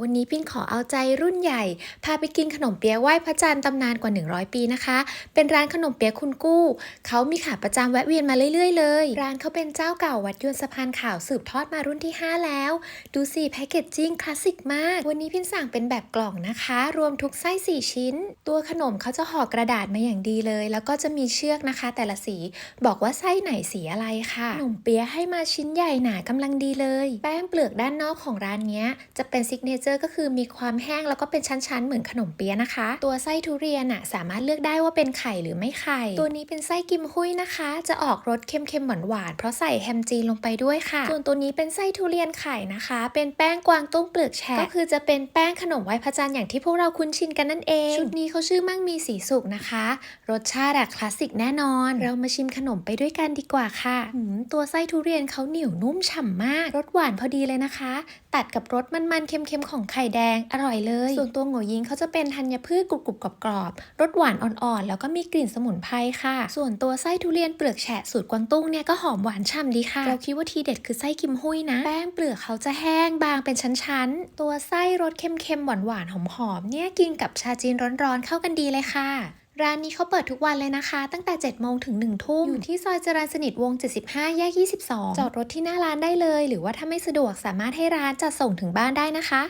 วันนี้ปิ้นขอเอาใจรุ่นใหญ่ พาไปกินขนมเปี๊ยะไหว้พระจันทร์ตำนานกว่า 100 ปีนะคะ เป็นร้านขนมเปี๊ยะคุณกู้ เขามีขาประจำแวะเวียนมาเรื่อยๆเลย ร้านเขาเป็นเจ้าเก่าวัดยวนสะพานข่าวสืบทอดมารุ่นที่ 5 แล้ว ดูสิแพคเกจจิ้งคลาสสิกมาก วันนี้พินสั่งเป็นแบบกล่องนะคะ รวมทุกไส้ 4 ชิ้น ตัวขนมเขาจะห่อกระดาษมาอย่างดีเลย แล้วก็จะมีเชือกนะคะ แต่ละสีบอกว่าไส้ไหนสีอะไรค่ะ ขนมเปี๊ยะให้มาชิ้นใหญ่หนากำลังดีเลย แป้งเปลือกด้านนอกของร้านนี้จะเป็นซิกเนเจอร์ก็คือมีความแห้งแล้วก็เป็นชั้นๆ เหมือนขนมเปี๊ยะนะคะ ตัวไส้ทุเรียนอะสามารถเลือกได้ว่าเป็นไข่หรือไม่ไข่ ตัวนี้เป็นไส้กิมหุยนะคะ จะออกรสเค็มๆหวานๆเพราะใส่แฮมจีนลงไปด้วยค่ะ ส่วนตัวนี้เป็นไส้ทุเรียนไข่นะคะ เป็นแป้งกวางตุ้งเปลือกแฉะก็คือจะเป็นแป้งขนมไหว้พระจันทร์อย่างที่พวกเราคุ้นชินกันนั่นเอง ชุดนี้เขาชื่อมั่งมีสีสุกนะคะ รสชาติอะคลาสสิกแน่นอน เรามาชิมขนมไปด้วยกันดีกว่าค่ะหืมตัวไส้ทุเรียนเขาเหนียวนุ่มฉ่ำมาก รสหวานพอดีเลยนะคะ ตัดกับรสมันๆเค็มๆของไข่แดงอร่อยเลย ส่วนตัวโง่ยิงเขาจะเป็นธัญพืชกรุบๆกรอบๆรสหวานอ่อนๆ แล้วก็มีกลิ่นสมุนไพรค่ะ ส่วนตัวไส้ทุเรียนเปลือกแฉะสูตรกวางตุ้งเนี่ยก็หอมหวานฉ่ำดีค่ะ เราคิดว่าทีเด็ดคือไส้กิมหุยนะ แป้งเปลือกเขาจะแห้งบางเป็นชั้นๆ ตัวไส้รสเค็มๆหวานๆหอมๆเนี่ยกินกับชาจีนร้อนๆเข้ากันดีเลยค่ะ ร้านนี้เขาเปิดทุกวันเลยนะคะ ตั้งแต่ 7 โมงถึง 1 ทุ่ม อยู่ที่ซอยจรัญสนิทวง 75 แยก 22 จอดรถที่หน้าร้านได้เลย หรือว่าถ้าไม่สะดวกสามารถให้ร้านจัดส่งถึงบ้านได้นะคะ